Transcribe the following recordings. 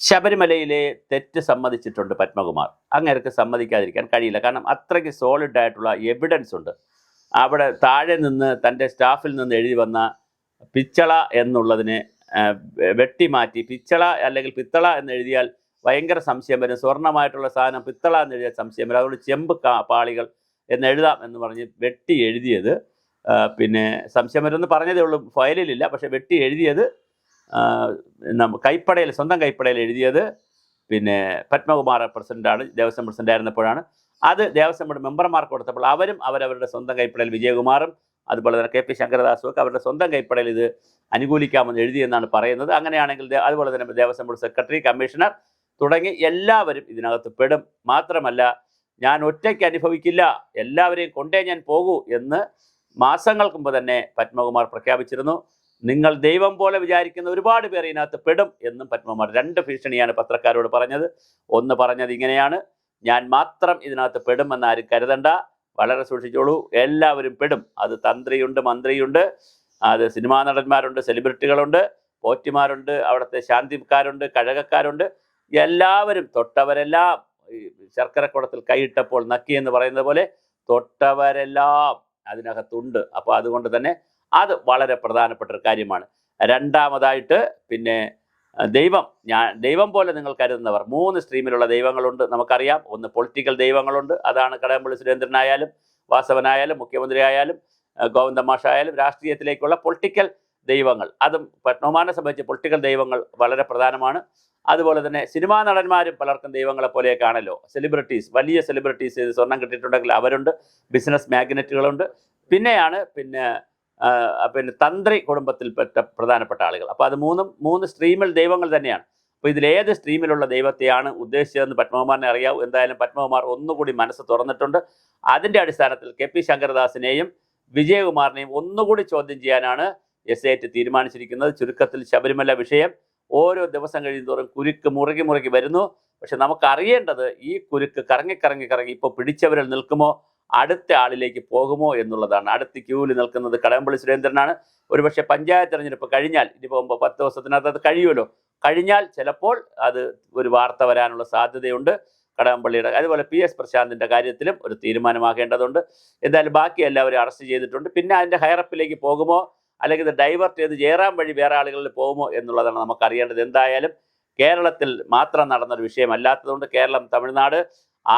ശബരിമലയിലെ തെറ്റ് സമ്മതിച്ചിട്ടുണ്ട് പത്മകുമാർ. അങ്ങേർക്ക് സമ്മതിക്കാതിരിക്കാൻ കഴിയില്ല. കാരണം അത്രയ്ക്ക് സോളിഡ് ആയിട്ടുള്ള എവിഡൻസ് ഉണ്ട്. അവിടെ താഴെ നിന്ന് തന്റെ സ്റ്റാഫിൽ നിന്ന് എഴുതി വന്ന പിച്ചള എന്നുള്ളതിനെ വെട്ടിമാറ്റി പിച്ചള അല്ലെങ്കിൽ പിത്തള എന്ന് എഴുതിയാൽ ഭയങ്കര സംശയം വരും. സ്വർണമായിട്ടുള്ള സാധനം പിത്തള എന്ന് എഴുതിയാൽ സംശയം വരും. അതുകൊണ്ട് ചെമ്പ് പാളികൾ എന്ന് എഴുതാം എന്ന് പറഞ്ഞ് വെട്ടി എഴുതിയത് പിന്നെ സംശയം വരുമെന്ന് പറഞ്ഞതേ ഉള്ളൂ. ഫയലിലില്ല. പക്ഷേ വെട്ടി എഴുതിയത് കൈപ്പടയിൽ സ്വന്തം കൈപ്പടയിൽ എഴുതിയത് പിന്നെ പത്മകുമാർ പ്രസിഡന്റാണ് ദേവസ്വം പ്രസിഡന്റ് ആയിരുന്നപ്പോഴാണ്. അത് ദേവസ്വം ബോർഡ് മെമ്പർമാർക്ക് കൊടുത്തപ്പോൾ അവരും അവരവരുടെ സ്വന്തം കൈപ്പടയിൽ വിജയകുമാറും അതുപോലെ തന്നെ കെ പി ശങ്കരദാസും ഒക്കെ അവരുടെ സ്വന്തം കൈപ്പടയിൽ ഇത് അനുകൂലിക്കാമെന്ന് എഴുതിയെന്നാണ് പറയുന്നത്. അങ്ങനെയാണെങ്കിൽ അതുപോലെ തന്നെ ദേവസ്വം ബോർഡ് സെക്രട്ടറി കമ്മീഷണർ തുടങ്ങി എല്ലാവരും ഇതിനകത്ത് പെടും. മാത്രമല്ല ഞാൻ ഒറ്റയ്ക്ക് അനുഭവിക്കില്ല എല്ലാവരെയും കൊണ്ടേ ഞാൻ പോകൂ എന്ന് മാസങ്ങൾക്ക് മുമ്പ് തന്നെ പത്മകുമാർ പ്രഖ്യാപിച്ചിരുന്നു. നിങ്ങൾ ദൈവം പോലെ വിചാരിക്കുന്ന ഒരുപാട് പേർ ഇതിനകത്ത് പെടും എന്നും പത്മകുമാർ രണ്ട് ഭീഷണിയാണ് പത്രക്കാരോട് പറഞ്ഞത്. ഒന്ന് പറഞ്ഞത് ഇങ്ങനെയാണ് ഞാൻ മാത്രം ഇതിനകത്ത് പെടുമെന്ന് ആരും കരുതണ്ട. വളരെ സൂക്ഷിച്ചോളൂ എല്ലാവരും പെടും. അത് തന്ത്രിയുണ്ട് മന്ത്രിയുണ്ട് അത് സിനിമാ നടന്മാരുണ്ട് സെലിബ്രിറ്റികളുണ്ട് പോറ്റിമാരുണ്ട് അവിടുത്തെ ശാന്തിക്കാരുണ്ട് കഴകക്കാരുണ്ട്. എല്ലാവരും തൊട്ടവരെല്ലാം ശർക്കരക്കുടത്തിൽ കൈയിട്ടപ്പോൾ നക്കി എന്ന് പറയുന്നത് പോലെ തൊട്ടവരെല്ലാം അതിനകത്തുണ്ട്. അപ്പോൾ അതുകൊണ്ട് തന്നെ അത് വളരെ പ്രധാനപ്പെട്ട ഒരു കാര്യമാണ്. രണ്ടാമതായിട്ട് പിന്നെ ദൈവം ഞാൻ ദൈവം പോലെ നിങ്ങൾ കരുതുന്നവർ. മൂന്ന് സ്ട്രീമിലുള്ള ദൈവങ്ങളുണ്ട് നമുക്കറിയാം. ഒന്ന് പൊളിറ്റിക്കൽ ദൈവങ്ങളുണ്ട്. അതാണ് കടകംപള്ളി സുരേന്ദ്രനായാലും വാസവനായാലും മുഖ്യമന്ത്രി ആയാലും ഗോവിന്ദമാഷ ആയാലും രാഷ്ട്രീയത്തിലേക്കുള്ള പൊളിറ്റിക്കൽ ദൈവങ്ങൾ. അതും പത്മമാനെ സംബന്ധിച്ച് പൊളിറ്റിക്കൽ ദൈവങ്ങൾ വളരെ പ്രധാനമാണ്. അതുപോലെ തന്നെ സിനിമാ നടന്മാരും പലർക്കും ദൈവങ്ങളെ പോലെയൊക്കെയാണല്ലോ സെലിബ്രിറ്റീസ് വലിയ സെലിബ്രിറ്റീസ് സ്വർണം കിട്ടിയിട്ടുണ്ടെങ്കിൽ അവരുണ്ട്. ബിസിനസ് മാഗ്നറ്റുകളുണ്ട് പിന്നെയാണ് പിന്നെ പിന്നെ തന്ത്രി കുടുംബത്തിൽപ്പെട്ട പ്രധാനപ്പെട്ട ആളുകൾ. അപ്പോൾ അത് മൂന്നും മൂന്ന് സ്ട്രീമിൽ ദൈവങ്ങൾ തന്നെയാണ്. അപ്പോൾ ഇതിലേത് സ്ട്രീമിലുള്ള ദൈവത്തെയാണ് ഉദ്ദേശിച്ചതെന്ന് പത്മകുമാറിനെ അറിയാവൂ. എന്തായാലും പത്മകുമാർ ഒന്നുകൂടി മനസ്സ് തുറന്നിട്ടുണ്ട്. അതിന്റെ അടിസ്ഥാനത്തിൽ കെ പി ശങ്കരദാസിനെയും വിജയകുമാറിനെയും ഒന്നുകൂടി ചോദ്യം ചെയ്യാനാണ് എസ് ഐ ടി തീരുമാനിച്ചിരിക്കുന്നത്. ചുരുക്കത്തിൽ ശബരിമല വിഷയം ഓരോ ദിവസം കഴിയുന്നതോറും കുരുക്ക് മുറുകി മുറുകി വരുന്നു. പക്ഷെ നമുക്കറിയേണ്ടത് ഈ കുരുക്ക് കറങ്ങി കറങ്ങി കറങ്ങി ഇപ്പോൾ പിടിച്ചവരിൽ നിൽക്കുമോ? അടുത്ത ആളിലേക്ക് പോകുമോ എന്നുള്ളതാണ്. അടുത്ത ക്യൂവിൽ നിൽക്കുന്നത് കടകംപള്ളി സുരേന്ദ്രനാണ്. ഒരുപക്ഷെ പഞ്ചായത്ത് തെരഞ്ഞെടുപ്പ് കഴിഞ്ഞാൽ ഇനി പോകുമ്പോൾ പത്ത് ദിവസത്തിനകത്ത് അത് കഴിയുമല്ലോ? കഴിഞ്ഞാൽ ചിലപ്പോൾ അത് ഒരു വാർത്ത വരാനുള്ള സാധ്യതയുണ്ട് കടകംപള്ളിയുടെ. അതുപോലെ പി എസ് പ്രശാന്തിന്റെ കാര്യത്തിലും ഒരു തീരുമാനമാകേണ്ടതുണ്ട്. എന്തായാലും ബാക്കി എല്ലാവരും അറസ്റ്റ് ചെയ്തിട്ടുണ്ട്. പിന്നെ അതിന്റെ ഹയറപ്പിലേക്ക് പോകുമോ? അല്ലെങ്കിൽ ഇത് ഡൈവേർട്ട് ചെയ്ത് ജയറാം വഴി വേറെ ആളുകളിൽ പോകുമോ എന്നുള്ളതാണ് നമുക്കറിയേണ്ടത്. എന്തായാലും കേരളത്തിൽ മാത്രം നടന്നൊരു വിഷയമല്ലാത്തതുകൊണ്ട് കേരളം തമിഴ്നാട്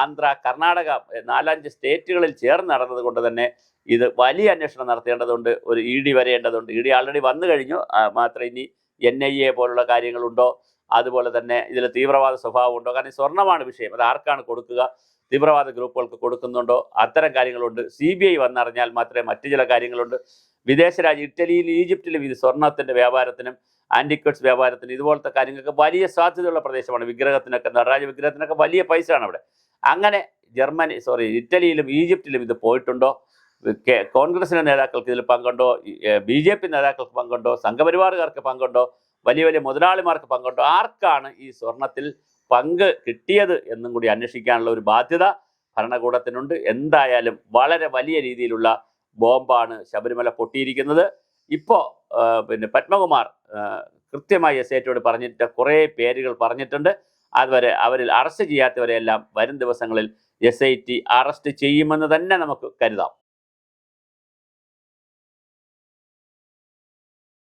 ആന്ധ്ര കർണാടക നാലഞ്ച് സ്റ്റേറ്റുകളിൽ ചേർന്ന് നടന്നത് കൊണ്ട് തന്നെ ഇത് വലിയ അന്വേഷണം നടത്തേണ്ടതുണ്ട്. ഒരു ഇ ഡി വരേണ്ടതുണ്ട്. ഇ ഡി ആൾറെഡി വന്നു കഴിഞ്ഞു. മാത്രം ഇനി എൻ ഐ എ പോലുള്ള കാര്യങ്ങളുണ്ടോ? അതുപോലെ തന്നെ ഇതിൽ തീവ്രവാദ സ്വഭാവം ഉണ്ടോ കാരണം സ്വർണമാണ് വിഷയം. അത് ആർക്കാണ് കൊടുക്കുക? തീവ്രവാദ ഗ്രൂപ്പുകൾക്ക് കൊടുക്കുന്നുണ്ടോ? അത്തരം കാര്യങ്ങളുണ്ട്. സി ബി ഐ വന്നറിഞ്ഞാൽ മാത്രമേ മറ്റു ചില കാര്യങ്ങളുണ്ട്. വിദേശ രാജ്യം ഇറ്റലിയിൽ ഈജിപ്തിലും ഇത് സ്വർണത്തിന്റെ വ്യാപാരത്തിനും ആന്റിക്വറ്റ്സ് വ്യാപാരത്തിനും ഇതുപോലത്തെ കാര്യങ്ങൾക്ക് വലിയ സാധ്യതയുള്ള പ്രദേശമാണ് വിഗ്രഹത്തിനൊക്കെ നടരാജ വിഗ്രഹത്തിനൊക്കെ വലിയ പൈസയാണ് അവിടെ. അങ്ങനെ ജർമ്മനി സോറി ഇറ്റലിയിലും ഈജിപ്തിലും ഇത് പോയിട്ടുണ്ടോ? കെ- കോൺഗ്രസിന്റെ നേതാക്കൾക്ക് ഇതിൽ പങ്കുണ്ടോ? ബി ജെ പി നേതാക്കൾക്ക് പങ്കുണ്ടോ? സംഘപരിവാറുകാർക്ക് പങ്കുണ്ടോ? വലിയ വലിയ മുതലാളിമാർക്ക് പങ്കുണ്ടോ? ആർക്കാണ് ഈ സ്വർണത്തിൽ പങ്ക് കിട്ടിയത് എന്നും കൂടി അന്വേഷിക്കാനുള്ള ഒരു ബാധ്യത ഭരണകൂടത്തിനുണ്ട്. എന്തായാലും വളരെ വലിയ രീതിയിലുള്ള ബോംബാണ് ശബരിമല പൊട്ടിയിരിക്കുന്നത്. ഇപ്പോൾ പിന്നെ പത്മകുമാർ കൃത്യമായി എസ് ഐറ്റോട് പറഞ്ഞിട്ട് കുറേ പേരുകൾ പറഞ്ഞിട്ടുണ്ട്. അതുവരെ അവരിൽ അറസ്റ്റ് ചെയ്യാത്തവരെയെല്ലാം വരും ദിവസങ്ങളിൽ എസ് ഐ ടി അറസ്റ്റ് ചെയ്യുമെന്ന് തന്നെ നമുക്ക് കരുതാം.